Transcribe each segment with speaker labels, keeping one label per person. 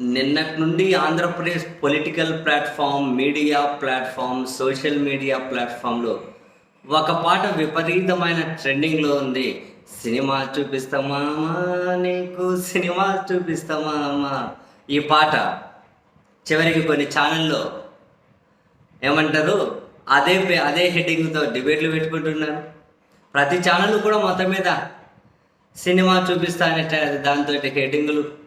Speaker 1: నిన్నటి నుండి Andhra Pradesh political platform media platform social media ప్లాట్ఫామ్లో ఒక పాట విపరీతమైన ట్రెండింగ్లో ఉంది. సినిమా చూపిస్తామా నీకు సినిమా చూపిస్తామా ఈ పాట చివరికి కొన్ని ఛానల్లో ఏమంటారు అదే పే- అదే హెడ్డింగ్తో డిబేట్లు పెట్టుకుంటున్నారు. ప్రతి ఛానల్ కూడా మొత్తం మీద సినిమా చూపిస్తా అనే దాంతో హెడ్డింగ్లు.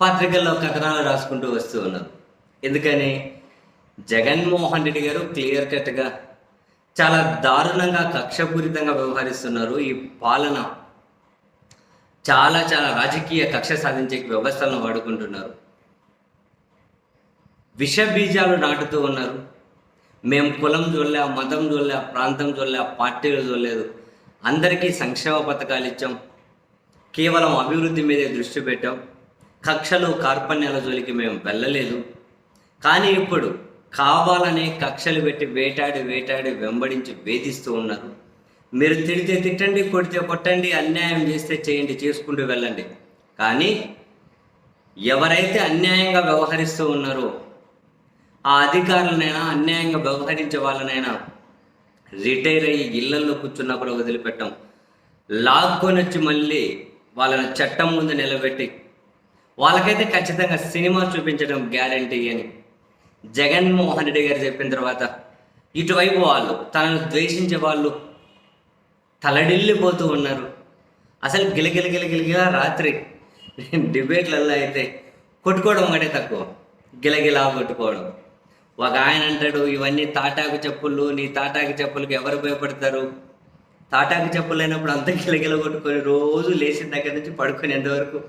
Speaker 1: పత్రికల్లో కథనాలు రాసుకుంటూ వస్తూ ఉన్నారు ఎందుకని? జగన్మోహన్ రెడ్డి గారు క్లియర్ కట్గా చాలా దారుణంగా కక్షపూరితంగా వ్యవహరిస్తున్నారు. ఈ పాలన చాలా చాలా రాజకీయ కక్ష సాధించే వ్యవస్థలను వాడుకుంటున్నారు. విష బీజాలు నాటుతూ ఉన్నారు. మేము కులం చూడలే మతం చూడలే ప్రాంతం చూడలే పార్టీలు చూడలేదు అందరికీ సంక్షేమ పథకాలు ఇచ్చాం. కేవలం అభివృద్ధి మీదే దృష్టి పెట్టాం. కక్షలు కార్పణ్యాల జోలికి మేము వెళ్ళలేదు. కానీ ఇప్పుడు కావాలనే కక్షలు పెట్టి వేటాడి వేటాడి వెంబడించి వేధిస్తూ ఉన్నారు. మీరు తిడితే తిట్టండి కొడితే కొట్టండి అన్యాయం చేస్తే చేయండి చేసుకుంటూ వెళ్ళండి. కానీ ఎవరైతే అన్యాయంగా వ్యవహరిస్తూ ఉన్నారో ఆ అధికారులనైనా అన్యాయంగా వ్యవహరించే వాళ్ళనైనా రిటైర్ అయ్యి ఇళ్ళలో కూర్చున్నప్పుడు వదిలిపెట్టాం. లాక్కొని వచ్చి మళ్ళీ వాళ్ళని చట్టం ముందు నిలబెట్టి వాళ్ళకైతే ఖచ్చితంగా సినిమా చూపించడం గ్యారంటీ అని జగన్మోహన్ రెడ్డి గారు చెప్పిన తర్వాత ఇటువైపు వాళ్ళు తనను ద్వేషించే వాళ్ళు తలడిల్లిపోతూ ఉన్నారు. అసలు గిలగిలగిలగిలిగా రాత్రి డిబేట్లలో అయితే కొట్టుకోవడం ఒకటే తక్కువ. గిలగిలా కొట్టుకోవడం. ఒక ఆయన అంటాడు ఇవన్నీ తాటాకు చెప్పులు నీ తాటాకు చెప్పులకి ఎవరు భయపడతారు? తాటాకు చెప్పులు అయినప్పుడు అంత గిలగిల కొట్టుకొని రోజు లేచిన దగ్గర నుంచి పడుకునేంతవరకు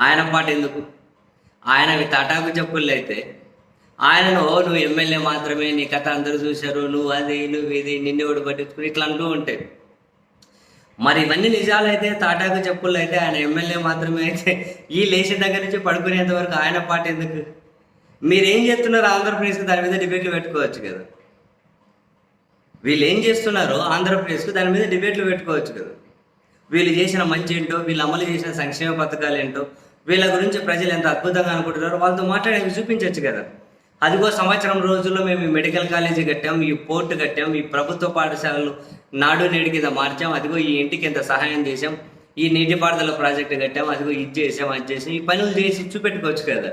Speaker 1: ఆయన పాట ఎందుకు? ఆయనవి తాటాకు చెప్పులు అయితే ఆయనను నువ్వు ఎమ్మెల్యే మాత్రమే నీ కథ అందరూ చూశారు నువ్వు అది నువ్వు ఇది నిన్నెవడు పట్టించుకుని ఇట్లా అంటూ ఉంటాయి. మరి ఇవన్నీ నిజాలైతే తాటాకు చెప్పులు అయితే ఆయన ఎమ్మెల్యే మాత్రమే అయితే ఈ లేచిన దగ్గర నుంచి పడుకునేంత వరకు ఆయన పాట ఎందుకు? మీరేం చేస్తున్నారు? ఆంధ్రప్రదేశ్కి దాని మీద డిబేట్లు పెట్టుకోవచ్చు కదా. వీళ్ళు ఏం చేస్తున్నారో ఆంధ్రప్రదేశ్కు దాని మీద డిబేట్లు పెట్టుకోవచ్చు కదా. వీళ్ళు చేసిన మంచి ఏంటో వీళ్ళు అమలు చేసిన సంక్షేమ పథకాలు ఏంటో వీళ్ళ గురించి ప్రజలు ఎంత అద్భుతంగా అనుకుంటున్నారో వాళ్ళతో మాట్లాడి చూపించవచ్చు కదా. అదిగో సంవత్సరం రోజుల్లో మేము ఈ మెడికల్ కాలేజీ కట్టాం ఈ పోర్టు కట్టాం ఈ ప్రభుత్వ పాఠశాలలు నాడు నేడు కింద మార్చాం అదిగో ఈ ఇంటికి ఎంత సహాయం చేసాం ఈ నీటిపారుదల ప్రాజెక్టు కట్టాం అదిగో ఇది చేసాం అది చేసాం ఈ పనులు చేసి చూపెట్టుకోవచ్చు కదా.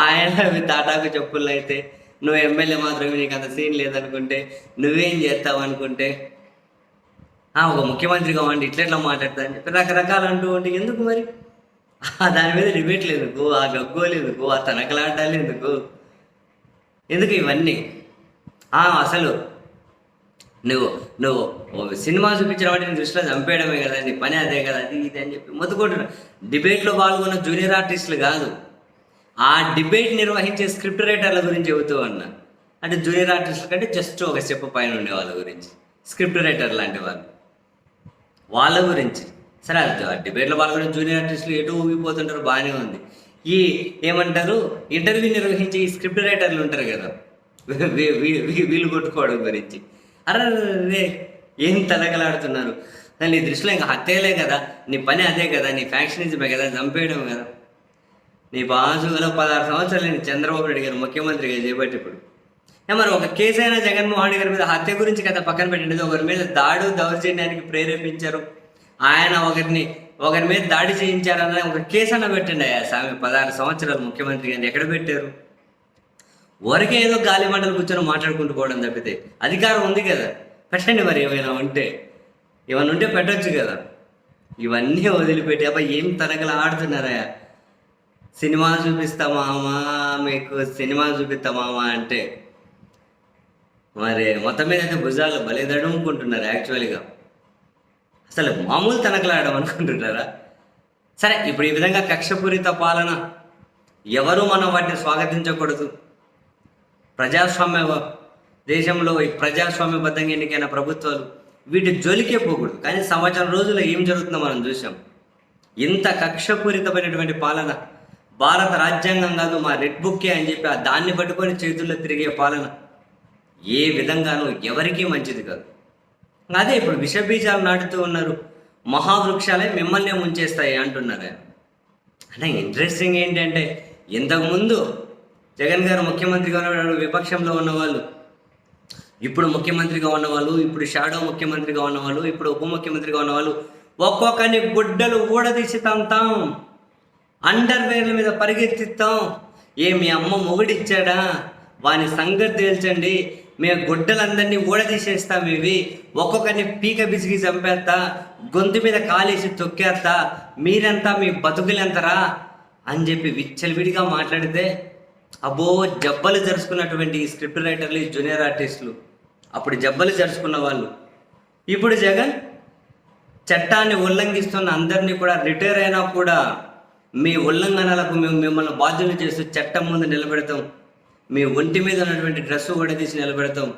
Speaker 1: ఆయన తాటాకు చెప్పుల్లో అయితే నువ్వు ఎమ్మెల్యే మాత్రమే నీకు అంత సీన్ లేదనుకుంటే నువ్వేం చేస్తావు అనుకుంటే ఒక ముఖ్యమంత్రిగా కావండి ఇట్లా ఇట్లా మాట్లాడతా అని చెప్పి రకరకాలు అంటూ ఉంటే ఎందుకు మరి? దాని మీద డిబేట్లు ఎందుకు ఆ గగ్గోలు ఎందుకు ఆ తనకలాటాలు ఎందుకు ఎందుకు ఇవన్నీ? ఆ, అసలు నువ్వు నువ్వు ఓ సినిమా చూపించిన వాటిని దృష్టిలో చంపేయడమే కదా నీ పని అదే కదా అది ఇది అని చెప్పి మొత్తుకుంటున్నా. డిబేట్లో పాల్గొన్న జూనియర్ ఆర్టిస్టులు కాదు. ఆ డిబేట్ నిర్వహించే స్క్రిప్ట్ రైటర్ల గురించి చెబుతూ ఉన్నా. అంటే జూనియర్ ఆర్టిస్టుల కంటే జస్ట్ ఒక స్టెప్ పైన ఉండే వాళ్ళ గురించి. స్క్రిప్ట్ రైటర్ లాంటి వాళ్ళు. వాళ్ళ గురించి. సరే అది ఆ డిబేట్లో పాల్గొనే జూనియర్ ఆర్టిస్టులు ఎటు ఊగిపోతుంటారు బాగానే ఉంది. ఈ ఏమంటారు ఇంటర్వ్యూ నిర్వహించే ఈ స్క్రిప్ట్ రైటర్లు ఉంటారు కదా వీలు కొట్టుకోవడం గురించి. అరే ఏం తలగలాడుతున్నారు నీ దృష్టిలో ఇంకా హత్యలే కదా నీ పని అదే కదా నీ ఫ్యాక్షనిజమే కదా చంపేయడం కదా. నీ బాజు గల పదహారు సంవత్సరాలు నేను చంద్రబాబు నాయుడు గారు ముఖ్యమంత్రిగా చేపట్టి ఇప్పుడు మరి ఒక కేసు అయినా జగన్మోహన్ రెడ్డి గారి మీద హత్య గురించి కదా పక్కన పెట్టండి ఒకరి మీద దాడు దౌర్జన్యానికి ప్రేరేపించారు. ఆయన ఒకరిని ఒకరి మీద దాడి చేయించారన్న ఒక కేసు అన్న పెట్టండి. అయ్యా స్వామి పదహారు సంవత్సరాలు ముఖ్యమంత్రి గారిని ఎక్కడ పెట్టారు? వరకే ఏదో గాలి మంటలు కూర్చొని మాట్లాడుకుంటూ పోవడం తప్పితే అధికారం ఉంది కదా. పెట్టండి మరి ఏమైనా ఉంటే. ఏమైనా ఉంటే పెట్టొచ్చు కదా. ఇవన్నీ వదిలిపెట్టి అబ్బా ఏం తనకలు ఆడుతున్నారా? సినిమా చూపిస్తామామా మీకు సినిమా చూపిస్తామామా అంటే మరి మొత్తం మీద అయితే భుజాలు బలిదడుముకుంటున్నారు యాక్చువల్గా. అసలు మామూలు తనకలాడడం అనుకుంటున్నారా? సరే ఇప్పుడు ఈ విధంగా కక్షపూరిత పాలన ఎవరు మనం వాటిని స్వాగతించకూడదు? ప్రజాస్వామ్య దేశంలో ఈ ప్రజాస్వామ్యబద్ధంగా ఎన్నికైన ప్రభుత్వాలు వీటి జోలికే పోకూడదు. కానీ సంవత్సరం రోజుల్లో ఏం జరుగుతుందో మనం చూసాం ఇంత కక్షపూరితమైనటువంటి పాలన భారత రాజ్యాంగం కాదు మా రెడ్ బుక్కే అని చెప్పి ఆ దాన్ని పట్టుకొని చేతుల్లో తిరిగే పాలన. ఏ విధంగానూ ఎవరికీ మంచిది కాదు. అదే ఇప్పుడు విషబీజాలు నాటుతూ ఉన్నారు. మహావృక్షాలే మిమ్మల్ని ముంచేస్తాయి అంటున్నారు. అంటే ఇంట్రెస్టింగ్ ఏంటంటే ఇంతకుముందు జగన్ గారు ముఖ్యమంత్రిగా ఉన్నప్పుడు విపక్షంలో ఉన్నవాళ్ళు ఇప్పుడు ముఖ్యమంత్రిగా ఉన్నవాళ్ళు ఇప్పుడు షాడో ముఖ్యమంత్రిగా ఉన్నవాళ్ళు ఇప్పుడు ఉప ముఖ్యమంత్రిగా ఉన్నవాళ్ళు ఒక్కొక్కరిని గుడ్డలు ఊడదీసి తంతాం అండర్వేర్ల మీద పరిగెత్తిస్తాం. ఏ మీ అమ్మ మొగుడిచ్చాడా? వాని సంగతి తేల్చండి. మేము గుడ్డలందరినీ ఊడదీసేస్తాం ఇవి. ఒక్కొక్కరిని పీక బిసిగి చంపేస్తా గొంతు మీద కాలేసి తొక్కేస్తా. మీరెంతా మీ బతుకులెంతరా అని చెప్పి విచ్చలవిడిగా మాట్లాడితే అబ్బో జబ్బలు జరుచుకున్నటువంటి ఈ స్క్రిప్ట్ రైటర్లు ఈ జూనియర్ ఆర్టిస్టులు. అప్పుడు జబ్బలు జరుచుకున్న వాళ్ళు. ఇప్పుడు జగన్ చట్టాన్ని ఉల్లంఘిస్తున్న అందరినీ కూడా రిటైర్ అయినా కూడా మీ ఉల్లంఘనలకు మేము మిమ్మల్ని బాధ్యులు చేస్తూ చట్టం ముందు నిలబెడతాం. మీ ఒంటి మీద ఉన్నటువంటి డ్రెస్సు ఊడదీసి నిలబెడతాం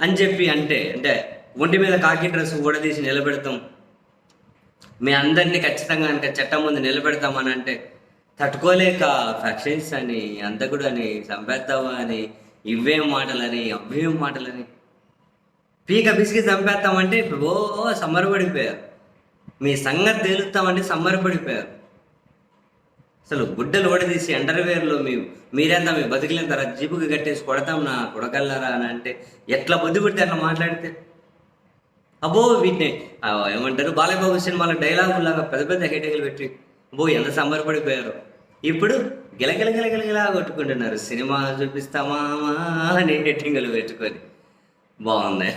Speaker 1: అని చెప్పి అంటే అంటే ఒంటి మీద కాకి డ్రెస్సు ఊడదీసి నిలబెడతాం. మీ అందరినీ ఖచ్చితంగా కనుక చట్టం ముందు నిలబెడతామని అంటే తట్టుకోలేక ఫ్యాక్షన్స్ అని అంతకుడు అని చంపేస్తావా అని ఇవేం మాటలని అవేం మాటలని పీక పిసికి చంపేస్తామంటే ఓ సమ్మరపడిపోయారు. మీ సంగతి తేలుస్తామంటే సమ్మరపడిపోయారు. అసలు గుడ్డలు ఓడదీసి అండర్వేర్లో మీ మీరెంత మీ బతుకులేంతారా జీపుకి కట్టేసి కొడతాం నా కొడకల్లారా అని అంటే ఎట్లా బుద్ధి పెడితే అట్లా మాట్లాడితే? అబ్బో వీటిని ఏమంటారు బాలయబాబు సినిమాలో డైలాగు లాగా పెద్ద పెద్ద హెడేకులు పెట్టి అబ్బో ఎంత సంబరపడిపోయారు. ఇప్పుడు గిలగిల గిలగిలగిలా కొట్టుకుంటున్నారు. సినిమా చూపిస్తామా అని హెట్టింగులు పెట్టుకొని. బాగుంది?